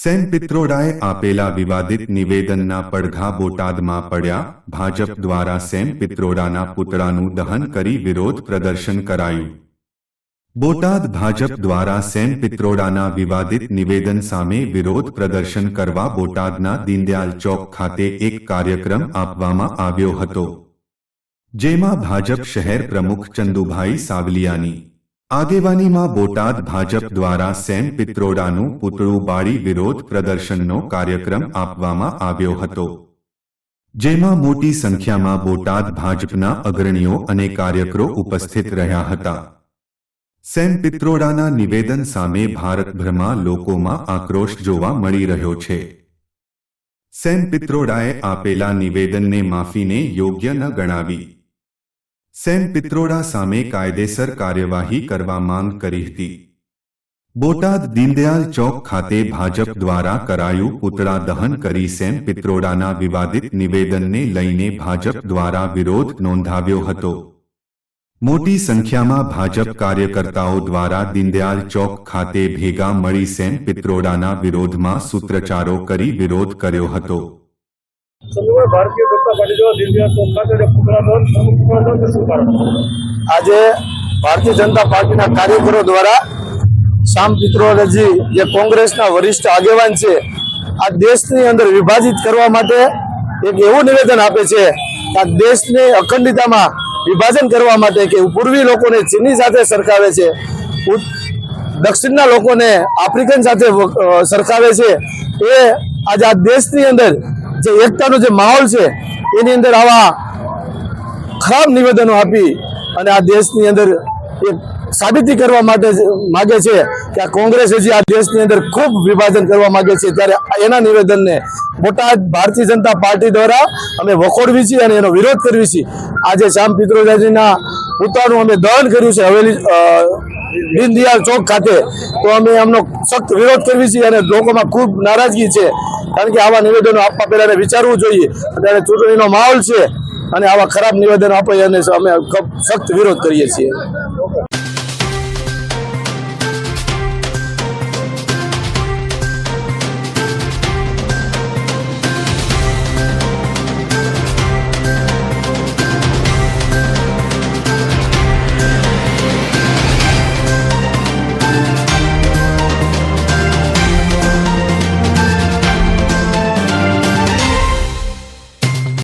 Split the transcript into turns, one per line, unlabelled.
સેન પિત્રોડાએ આપેલા વિવાદિત નિવેદનના પડઘા બોટાદમાં પડ્યા. ભાજપ દ્વારા સેમ પિત્રોડાના પુતળાનું દહન કરી વિરોધ પ્રદર્શન કરાયું. બોટાદ ભાજપ દ્વારા સેમ પિત્રોડાના વિવાદિત નિવેદન સામે વિરોધ પ્રદર્શન કરવા બોટાદના દીનદયાલ ચોક ખાતે એક કાર્યક્રમ આપવામાં આવ્યો હતો. જેમાં ભાજપ શહેર પ્રમુખ ચંદુભાઈ સાવલિયાની આગેવાનીમાં બોટાદ ભાજપ દ્વારા સેમ પિત્રોડાનું પૂતળું બાળી વિરોધ પ્રદર્શનનો કાર્યક્રમ આપવામાં આવ્યો હતો. જેમાં મોટી સંખ્યામાં બોટાદ ભાજપના અગ્રણીઓ અને કાર્યકરો ઉપસ્થિત રહ્યા હતા. સેમ પિત્રોડાના નિવેદન સામે ભારતભરમાં લોકોમાં આક્રોશ જોવા મળી રહ્યો છે. સેમ પિત્રોડાએ આપેલા નિવેદનને માફીને યોગ્ય ન ગણાવી. સેમ પિત્રોડા સામે કાયદેસર કાર્યવાહી કરવા માંગ કરી હતી. બોટાદ દીનદયાલ ચોક ખાતે ભાજપ દ્વારા કરાયું પુતળા દહન કરી સેમ પિત્રોડાના વિવાદિત નિવેદનને લઈને ભાજપ દ્વારા વિરોધ નોંધાવ્યો હતો. મોટી સંખ્યામાં ભાજપ કાર્યકર્તાઓ દ્વારા દીનદયાલ ચોક ખાતે ભેગા મળી સેમ પિત્રોડાના વિરોધમાં સૂત્રચારો કરી વિરોધ કર્યો હતો.
ભારતીય જનતા પાર્ટી
આજે ભારતીય જનતા પાર્ટીના કાર્યકરો દ્વારા શામ પિત્રોડાજી જે કોંગ્રેસના વરિષ્ઠ આગેવાન છે, આ દેશની અંદર વિભાજિત કરવા માટે એક એવું નિવેદન આપે છે કે આ દેશની અખંડિતામાં વિભાજન કરવા માટે કે પૂર્વી લોકોને ચીની સાથે સરખાવે છે દક્ષિણના લોકોને આફ્રિકન સાથે સરખાવે છે, એ આજે આ દેશની અંદર જે એકતાનો જે માહોલ છે, એની અંદર આવા ખરાબ નિવેદનો આપી અને આ દેશની અંદર એક સાબિતી કરવા માટે માગે છે કે આ કોંગ્રેસ હજી આ દેશની અંદર ખૂબ વિભાજન કરવા માગે છે, ત્યારે એના નિવેદનને બોટાદ ભારતીય જનતા પાર્ટી દ્વારા અમે વખોડવી છીએ અને એનો વિરોધ કરવી છીએ. આજે શ્યામ પિત્રોજાજીના પુતળાનું અમે દહન કર્યું છે, હવેલી દીનદયાળ ચોક ખાતે. તો અમે એમનો સખ્ત વિરોધ કરવી છીએ અને લોકોમાં ખૂબ નારાજગી છે. કારણ કે આવા નિવેદનો આપવા પહેલા એને વિચારવું જોઈએ. અત્યારે ચૂંટણીનો માહોલ છે. અને આવા ખરાબ નિવેદનો આપે અને અમે સખ્ત વિરોધ કરીએ છીએ.